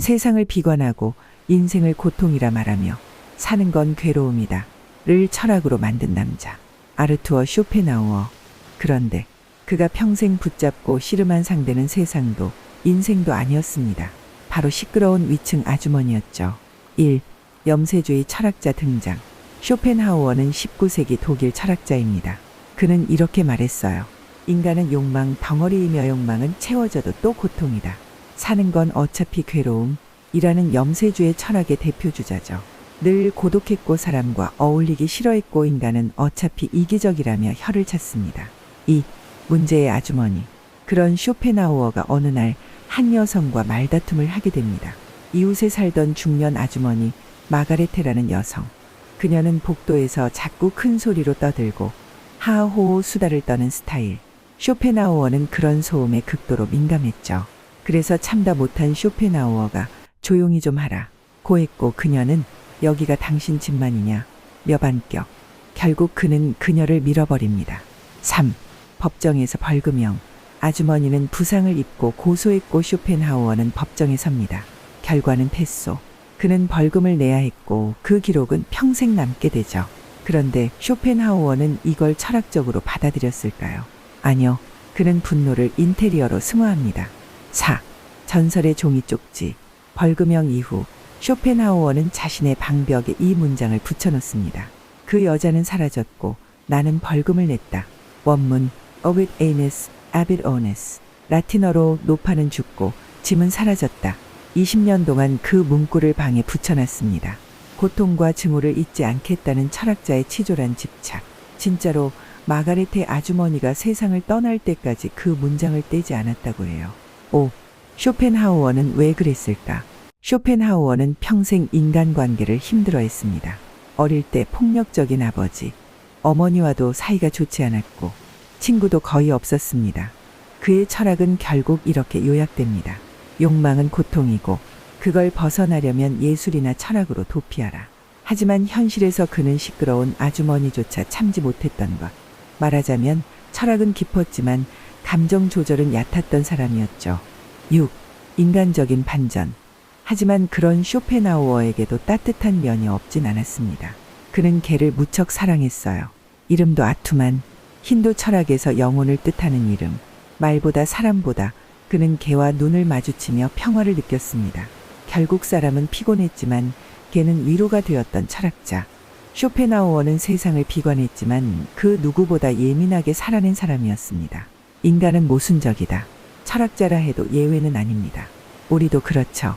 세상을 비관하고 인생을 고통이라 말하며 사는 건 괴로움이다. 를 철학으로 만든 남자. 아르투어 쇼펜하우어. 그런데 그가 평생 붙잡고 씨름한 상대는 세상도 인생도 아니었습니다. 바로 시끄러운 위층 아주머니였죠. 1. 염세주의 철학자 등장. 쇼펜하우어는 19세기 독일 철학자입니다. 그는 이렇게 말했어요. 인간은 욕망 덩어리이며 욕망은 채워져도 또 고통이다. 사는 건 어차피 괴로움. 이라는 염세주의 철학의 대표주자죠. 늘 고독했고 사람과 어울리기 싫어했고 인간은 어차피 이기적이라며 혀를 찼습니다. 이 문제의 아주머니. 그런 쇼펜하우어가 어느 날 한 여성과 말다툼을 하게 됩니다. 이웃에 살던 중년 아주머니 마가레테라는 여성. 그녀는 복도에서 자꾸 큰 소리로 떠들고 하하호호 수다를 떠는 스타일. 쇼펜하우어는 그런 소음에 극도로 민감했죠. 그래서 참다 못한 쇼펜하우어가 조용히 좀 하라. 고했고 그녀는 여기가 당신 집만이냐. 려반격. 결국 그는 그녀를 밀어버립니다. 3. 법정에서 벌금형. 아주머니는 부상을 입고 고소했고 쇼펜하우어는 법정에 섭니다. 결과는 패소. 그는 벌금을 내야 했고 그 기록은 평생 남게 되죠. 그런데 쇼펜하우어는 이걸 철학적으로 받아들였을까요? 아니요. 그는 분노를 인테리어로 승화합니다. 4. 전설의 종이 쪽지. 벌금형 이후 쇼펜하우어는 자신의 방벽에 이 문장을 붙여놓습니다. 그 여자는 사라졌고 나는 벌금을 냈다. 원문 어빗 에이네스 아빗 오네스 라틴어로 노파는 죽고 짐은 사라졌다. 20년 동안 그 문구를 방에 붙여놨습니다. 고통과 증오를 잊지 않겠다는 철학자의 치졸한 집착. 진짜로 마가레테 아주머니가 세상을 떠날 때까지 그 문장을 떼지 않았다고 해요. 5. 쇼펜하우어는 왜 그랬을까? 쇼펜하우어는 평생 인간관계를 힘들어했습니다. 어릴 때 폭력적인 아버지, 어머니와도 사이가 좋지 않았고 친구도 거의 없었습니다. 그의 철학은 결국 이렇게 요약됩니다. 욕망은 고통이고 그걸 벗어나려면 예술이나 철학으로 도피하라. 하지만 현실에서 그는 시끄러운 아주머니조차 참지 못했던 것. 말하자면 철학은 깊었지만 감정 조절은 얕았던 사람이었죠. 6. 인간적인 반전. 하지만 그런 쇼펜하우어에게도 따뜻한 면이 없진 않았습니다. 그는 개를 무척 사랑했어요. 이름도 아투만, 힌두 철학에서 영혼을 뜻하는 이름. 말보다 사람보다 그는 개와 눈을 마주치며 평화를 느꼈습니다. 결국 사람은 피곤했지만 개는 위로가 되었던 철학자. 쇼펜하우어는 세상을 비관했지만 그 누구보다 예민하게 살아낸 사람이었습니다. 인간은 모순적이다. 철학자라 해도 예외는 아닙니다. 우리도 그렇죠.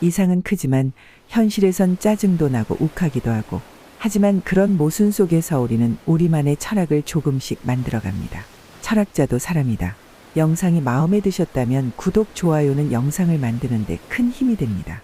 이상은 크지만 현실에선 짜증도 나고 욱하기도 하고 하지만 그런 모순 속에서 우리는 우리만의 철학을 조금씩 만들어갑니다. 철학자도 사람이다. 영상이 마음에 드셨다면 구독, 좋아요는 영상을 만드는데 큰 힘이 됩니다.